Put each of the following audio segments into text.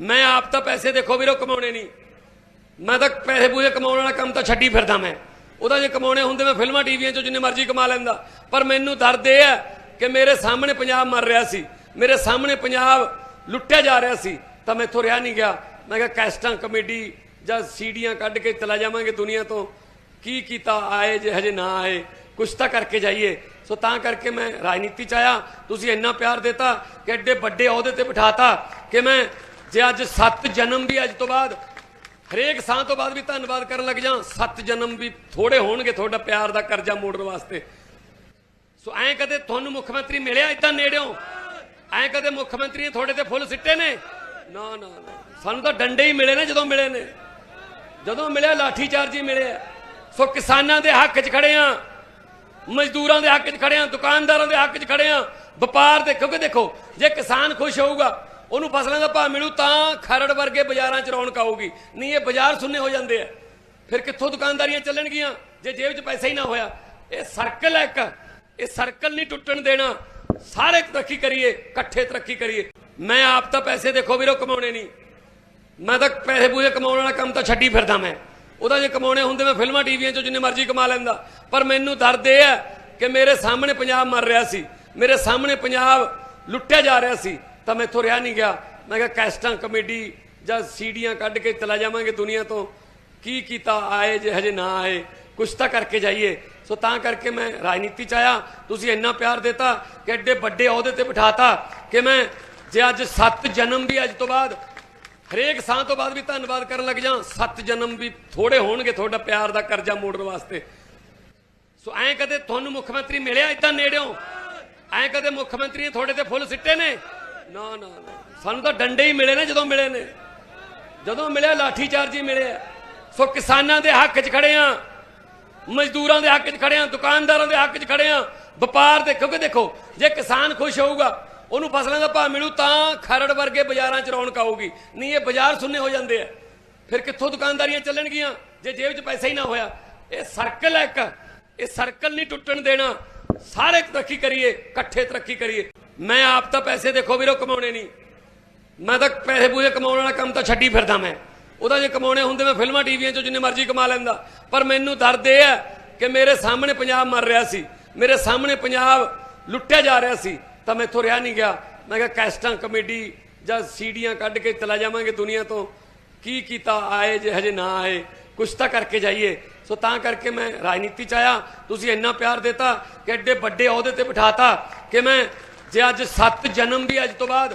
ਮੈਂ ਆਪ ਤਾਂ ਪੈਸੇ ਦੇਖੋ ਵੀਰੋ ਕਮਾਉਣੇ ਨਹੀਂ। ਮੈਂ ਤਾਂ ਪੈਸੇ ਪੂਰੇ ਕਮਾਉਣ ਵਾਲਾ ਕੰਮ ਤਾਂ ਛੱਡੀ ਫਿਰਦਾ ਮੈਂ। ਉਹਦਾ ਜੇ ਕਮਾਉਣੇ ਹੁੰਦੇ ਮੈਂ ਫਿਲਮਾਂ, ਟੀਵੀਆਂ 'ਚੋਂ ਜਿੰਨੇ ਮਰਜ਼ੀ ਕਮਾ ਲੈਂਦਾ। ਪਰ ਮੈਨੂੰ ਦਰਦ ਇਹ ਹੈ ਕਿ ਮੇਰੇ ਸਾਹਮਣੇ ਪੰਜਾਬ ਮਰ ਰਿਹਾ ਸੀ। ਮੇਰੇ ਸਾਹਮਣੇ ਪੰਜਾਬ ਲੁੱਟਿਆ ਜਾ ਰਿਹਾ ਸੀ। ਤਾਂ ਮੈਂ ਇੱਥੋਂ ਰਿਹਾ ਨਹੀਂ ਗਿਆ। ਮੈਂ ਕਿਹਾ ਕੈਸਟਾਂ, ਕਮੇਡੀ ਜਾਂ ਸੀਡੀਆਂ ਕੱਢ ਕੇ ਚਲਾ ਜਾਵਾਂਗੇ ਦੁਨੀਆ ਤੋਂ। ਕੀ ਕੀਤਾ, ਆਏ ਜੇ ਹਜੇ ਨਾ ਆਏ। ਕੁਛ ਤਾਂ ਕਰਕੇ ਜਾਈਏ। ਸੋ ਤਾਂ ਕਰਕੇ ਮੈਂ ਰਾਜਨੀਤੀ ਚ ਆਇਆ। ਤੁਸੀਂ ਇੰਨਾ ਪਿਆਰ ਦਿੱਤਾ ਕਿ ਐਡੇ ਵੱਡੇ ਅਹੁਦੇ ਤੇ ਬਿਠਾਤਾ ਕਿ ਮੈਂ ਜੇ ਅੱਜ 7 ਜਨਮ ਵੀ ਅੱਜ ਤੋਂ ਬਾਅਦ, ਹਰੇਕ ਸਾਹ ਤੋਂ ਬਾਅਦ ਵੀ ਧੰਨਵਾਦ ਕਰਨ ਲੱਗ ਜਾ ਸੱਤ ਜਨਮ ਵੀ ਥੋੜੇ ਹੋਣਗੇ ਤੁਹਾਡਾ ਪਿਆਰ ਦਾ ਕਰਜ਼ਾ ਮੋੜਨ ਵਾਸਤੇ। ਸੋ ਐਂ ਕਦੇ ਤੁਹਾਨੂੰ ਮੁੱਖ ਮੰਤਰੀ ਮਿਲਿਆ ਇਦਾਂ ਨੇੜਿਓਂ? ਐਂ ਕਦੇ ਮੁੱਖ ਮੰਤਰੀ ਨੇ ਤੁਹਾਡੇ ਤੇ ਫੁੱਲ ਸਿੱਟੇ ਨੇ? ਨਾ ਨਾ ਨਾ। ਸਾਨੂੰ ਤਾਂ ਡੰਡੇ ਹੀ ਮਿਲੇ ਨੇ ਜਦੋਂ ਮਿਲੇ ਨੇ। ਜਦੋਂ ਮਿਲਿਆ, ਲਾਠੀ ਚਾਰਜ ਹੀ ਮਿਲਿਆ। ਸੋ ਕਿਸਾਨਾਂ ਦੇ ਹੱਕ 'ਚ ਖੜੇ ਆ, ਮਜ਼ਦੂਰਾਂ ਦੇ ਹੱਕ 'ਚ ਖੜੇ ਆ, ਦੁਕਾਨਦਾਰਾਂ ਦੇ ਹੱਕ 'ਚ ਖੜੇ ਆ, ਵਪਾਰ ਦੇ ਕਿਉਂਕਿ ਦੇਖੋ, ਜੇ ਕਿਸਾਨ ਖੁਸ਼ ਹੋਊਗਾ ਉਹਨੂੰ ਫਸਲਾਂ ਦਾ ਭਾਅ ਮਿਲੂ ਤਾਂ ਖਰੜ ਵਰਗੇ ਬਾਜ਼ਾਰਾਂ 'ਚ ਰੌਣਕ ਆਊਗੀ। ਨਹੀਂ, ਇਹ ਬਾਜ਼ਾਰ ਸੁੰਨੇ ਹੋ ਜਾਂਦੇ ਆ। ਫਿਰ ਕਿੱਥੋਂ ਦੁਕਾਨਦਾਰੀਆਂ ਚੱਲਣਗੀਆਂ? ਜੇ ਜੇਬ 'ਚ ਪੈਸਾ ਹੀ ਨਾ ਹੋਇਆ। ਇਹ ਸਰਕਲ ਹੈ ਇੱਕ। ਇਹ ਸਰਕਲ ਨਹੀਂ ਟੁੱਟਣ ਦੇਣਾ। ਸਾਰੇ ਤਰੱਕੀ ਕਰੀਏ, ਇਕੱਠੇ ਤਰੱਕੀ ਕਰੀਏ। ਮੈਂ ਆਪ ਤਾਂ ਪੈਸੇ ਦੇਖੋ ਵੀਰੋ, ਕਮਾਉਣੇ ਨਹੀਂ। ਮੈਂ ਤਾਂ ਪੈਸੇ ਪੂਰੇ ਕਮਾਉਣ ਵਾਲਾ ਕੰਮ ਤਾਂ ਛੱਡੀ ਫਿਰਦਾ ਮੈਂ। ਉਹਦਾ ਜੇ ਕਮਾਉਣੇ ਹੁੰਦੇ ਮੈਂ ਫਿਲਮਾਂ ਟੀਵੀਆਂ 'ਚੋਂ ਜਿੰਨੇ ਮਰਜ਼ੀ ਕਮਾ ਲੈਂਦਾ। ਪਰ ਮੈਨੂੰ ਦਰਦ ਇਹ ਹੈ ਕਿ ਮੇਰੇ ਸਾਹਮਣੇ ਪੰਜਾਬ ਮਰ ਰਿਹਾ ਸੀ। ਮੇਰੇ ਸਾਹਮਣੇ ਪੰਜਾਬ ਲੁੱਟਿਆ ਜਾ ਰਿਹਾ ਸੀ। ਤਾਂ ਮੈਥੋਂ ਰਿਹਾ ਨਹੀਂ ਗਿਆ। ਮੈਂ ਕਿਹਾ ਕੈਸਟਾਂ, ਕਮੇਡੀ ਜਾਂ ਸੀਡੀਆਂ ਕੱਢ ਕੇ ਚਲਾ ਜਾਵਾਂਗੇ ਦੁਨੀਆ ਤੋਂ। ਕੀ ਕੀਤਾ? ਆਏ ਜੇ ਹਜੇ ਨਾ ਆਏ। ਕੁਛ ਤਾਂ ਕਰਕੇ ਜਾਈਏ। ਸੋ ਤਾਂ ਕਰਕੇ ਮੈਂ ਰਾਜਨੀਤੀ ਚ ਆਇਆ। ਤੁਸੀਂ ਇੰਨਾ ਪਿਆਰ ਦਿੱਤਾ ਕਿ ਐਡੇ ਵੱਡੇ ਅਹੁਦੇ ਤੇ ਬਿਠਾਤਾ ਕਿ ਮੈਂ ਜੇ ਅੱਜ 7 ਜਨਮ ਵੀ ਅੱਜ ਤੋਂ ਬਾਅਦ, ਹਰੇਕ ਸਾਹ ਤੋਂ ਬਾਅਦ ਵੀ ਧੰਨਵਾਦ ਕਰਨ ਲੱਗ ਜਾ ਸੱਤ ਜਨਮ ਵੀ ਥੋੜੇ ਹੋਣਗੇ ਤੁਹਾਡਾ ਪਿਆਰ ਦਾ ਕਰਜ਼ਾ ਮੋੜਨ ਵਾਸਤੇ। ਸੋ ਐਂ ਕਦੇ ਤੁਹਾਨੂੰ ਮੁੱਖ ਮੰਤਰੀ ਮਿਲਿਆ ਇਦਾਂ ਨੇੜਿਓਂ? ਐਂ ਕਦੇ ਮੁੱਖ ਮੰਤਰੀ ਨੇ ਤੁਹਾਡੇ ਤੇ ਫੁੱਲ ਸਿੱਟੇ ਨੇ? ਨਾ ਨਾ ਨਾ। ਸਾਨੂੰ ਤਾਂ ਡੰਡੇ ਹੀ ਮਿਲੇ ਨੇ ਜਦੋਂ ਮਿਲੇ ਨੇ। ਜਦੋਂ ਮਿਲਿਆ, ਲਾਠੀ ਚਾਰਜ ਹੀ ਮਿਲਿਆ। ਸੋ ਕਿਸਾਨਾਂ ਦੇ ਹੱਕ 'ਚ ਖੜੇ ਆ, ਮਜ਼ਦੂਰਾਂ ਦੇ ਹੱਕ 'ਚ ਖੜੇ ਆ, ਦੁਕਾਨਦਾਰਾਂ ਦੇ ਹੱਕ 'ਚ ਖੜੇ ਆ, ਵਪਾਰ ਦੇ ਕਿਉਂਕਿ ਦੇਖੋ, ਜੇ ਕਿਸਾਨ ਖੁਸ਼ ਹੋਊਗਾ, ਉਹਨੂੰ ਫਸਲਾਂ ਦਾ ਭਾਅ ਮਿਲੂ, ਤਾਂ ਖਰੜ ਵਰਗੇ ਬਾਜ਼ਾਰਾਂ 'ਚ ਰੌਣਕ ਆਊਗੀ। ਨਹੀਂ, ਇਹ ਬਾਜ਼ਾਰ ਸੁੰਨੇ ਹੋ ਜਾਂਦੇ ਆ। ਫਿਰ ਕਿੱਥੋਂ ਦੁਕਾਨਦਾਰੀਆਂ ਚੱਲਣਗੀਆਂ, ਜੇ ਜੇਬ 'ਚ ਪੈਸਾ ਹੀ ਨਾ ਹੋਇਆ? ਇਹ ਸਰਕਲ ਹੈ ਇੱਕ। ਇਹ ਸਰਕਲ ਨਹੀਂ ਟੁੱਟਣ ਦੇਣਾ। ਸਾਰੇ ਤਰੱਕੀ ਕਰੀਏ, ਇਕੱਠੇ ਤਰੱਕੀ ਕਰੀਏ। ਮੈਂ ਆਪ ਤਾਂ ਪੈਸੇ ਦੇਖੋ ਵੀਰੋ ਕਮਾਉਣੇ ਨਹੀਂ। ਮੈਂ ਤਾਂ ਪੈਸੇ ਪੂਰੇ ਕਮਾਉਣ ਵਾਲਾ ਕੰਮ ਤਾਂ ਛੱਡੀ ਫਿਰਦਾ ਮੈਂ। ਉਹਦਾ ਜੇ ਕਮਾਉਣੇ ਹੁੰਦੇ ਮੈਂ ਫਿਲਮਾਂ ਟੀਵੀਆਂ 'ਚੋਂ ਜਿੰਨੇ ਮਰਜ਼ੀ ਕਮਾ ਲੈਂਦਾ। ਪਰ ਮੈਨੂੰ ਦਰਦ ਇਹ ਹੈ ਕਿ ਮੇਰੇ ਸਾਹਮਣੇ ਪੰਜਾਬ ਮਰ ਰਿਹਾ ਸੀ। ਮੇਰੇ ਸਾਹਮਣੇ ਪੰਜਾਬ ਲੁੱਟਿਆ ਜਾ ਰਿਹਾ ਸੀ। ਤਾਂ ਮੈਂ ਇੱਥੋਂ ਰਿਹਾ ਨਹੀਂ ਗਿਆ। ਮੈਂ ਕਿਹਾ ਕੈਸਟਾਂ, ਕਮੇਡੀ ਜਾਂ ਸੀਡੀਆਂ ਕੱਢ ਕੇ ਚਲਾ ਜਾਵਾਂਗੇ ਦੁਨੀਆ ਤੋਂ। ਕੀ ਕੀਤਾ, ਆਏ ਜੇ ਹਜੇ ਨਾ ਆਏ। ਕੁਛ ਤਾਂ ਕਰਕੇ ਜਾਈਏ। ਸੋ ਤਾਂ ਕਰਕੇ ਮੈਂ ਰਾਜਨੀਤੀ ਚ ਆਇਆ। ਤੁਸੀਂ ਇੰਨਾ ਪਿਆਰ ਦਿੱਤਾ ਕਿ ਐਡੇ ਵੱਡੇ ਅਹੁਦੇ ਤੇ ਬਿਠਾਤਾ ਕਿ ਮੈਂ ਜੇ ਅੱਜ 7 ਜਨਮ ਵੀ ਅੱਜ ਤੋਂ ਬਾਅਦ,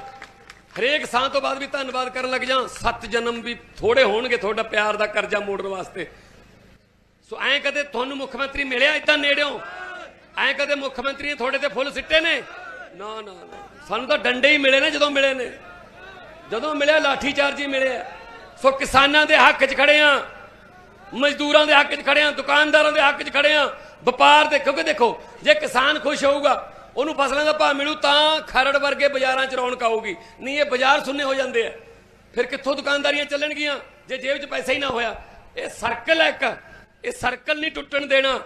ਹਰੇਕ ਸਾਹ ਤੋਂ ਬਾਅਦ ਵੀ ਧੰਨਵਾਦ ਕਰਨ ਲੱਗ ਜਾ ਸੱਤ ਜਨਮ ਵੀ ਥੋੜੇ ਹੋਣਗੇ ਤੁਹਾਡਾ ਪਿਆਰ ਦਾ ਕਰਜ਼ਾ ਮੋੜਨ ਵਾਸਤੇ। ਸੋ ਐਂ ਕਦੇ ਤੁਹਾਨੂੰ ਮੁੱਖ ਮੰਤਰੀ ਮਿਲਿਆ ਇਦਾਂ ਨੇੜਿਓਂ? ਐਂ ਕਦੇ ਮੁੱਖ ਮੰਤਰੀ ਨੇ ਤੁਹਾਡੇ ਤੇ ਫੁੱਲ ਸਿੱਟੇ ਨੇ? ਨਾ ਨਾ ਨਾ। ਸਾਨੂੰ ਤਾਂ ਡੰਡੇ ਹੀ ਮਿਲੇ ਨੇ ਜਦੋਂ ਮਿਲੇ ਨੇ। ਜਦੋਂ ਮਿਲਿਆ, ਲਾਠੀ ਚਾਰਜ ਹੀ ਮਿਲਿਆ। ਸੋ ਕਿਸਾਨਾਂ ਦੇ ਹੱਕ 'ਚ ਖੜੇ ਆ, ਮਜ਼ਦੂਰਾਂ ਦੇ ਹੱਕ 'ਚ ਖੜੇ ਆ, ਦੁਕਾਨਦਾਰਾਂ ਦੇ ਹੱਕ 'ਚ ਖੜੇ ਆ, ਵਪਾਰ ਦੇ ਕਿਉਂਕਿ ਦੇਖੋ, ਜੇ ਕਿਸਾਨ ਖੁਸ਼ ਹੋਊਗਾ ਉਹਨੂੰ ਫਸਲਾਂ ਦਾ ਭਾਅ ਮਿਲੂ ਤਾਂ ਖਰੜ ਵਰਗੇ ਬਾਜ਼ਾਰਾਂ 'ਚ ਰੌਣਕ ਆਊਗੀ। ਨਹੀਂ, ਇਹ ਬਾਜ਼ਾਰ ਸੁੰਨੇ ਹੋ ਜਾਂਦੇ ਆ। ਫਿਰ ਕਿੱਥੋਂ ਦੁਕਾਨਦਾਰੀਆਂ ਚੱਲਣਗੀਆਂ? ਜੇ ਜੇਬ 'ਚ ਪੈਸਾ ਹੀ ਨਾ ਹੋਇਆ। ਇਹ ਸਰਕਲ ਹੈ ਇੱਕ। ਇਹ ਸਰਕਲ ਨਹੀਂ ਟੁੱਟਣ ਦੇਣਾ।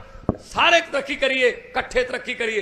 ਸਾਰੇ ਤਰੱਕੀ ਕਰੀਏ, ਇਕੱਠੇ ਤਰੱਕੀ ਕਰੀਏ।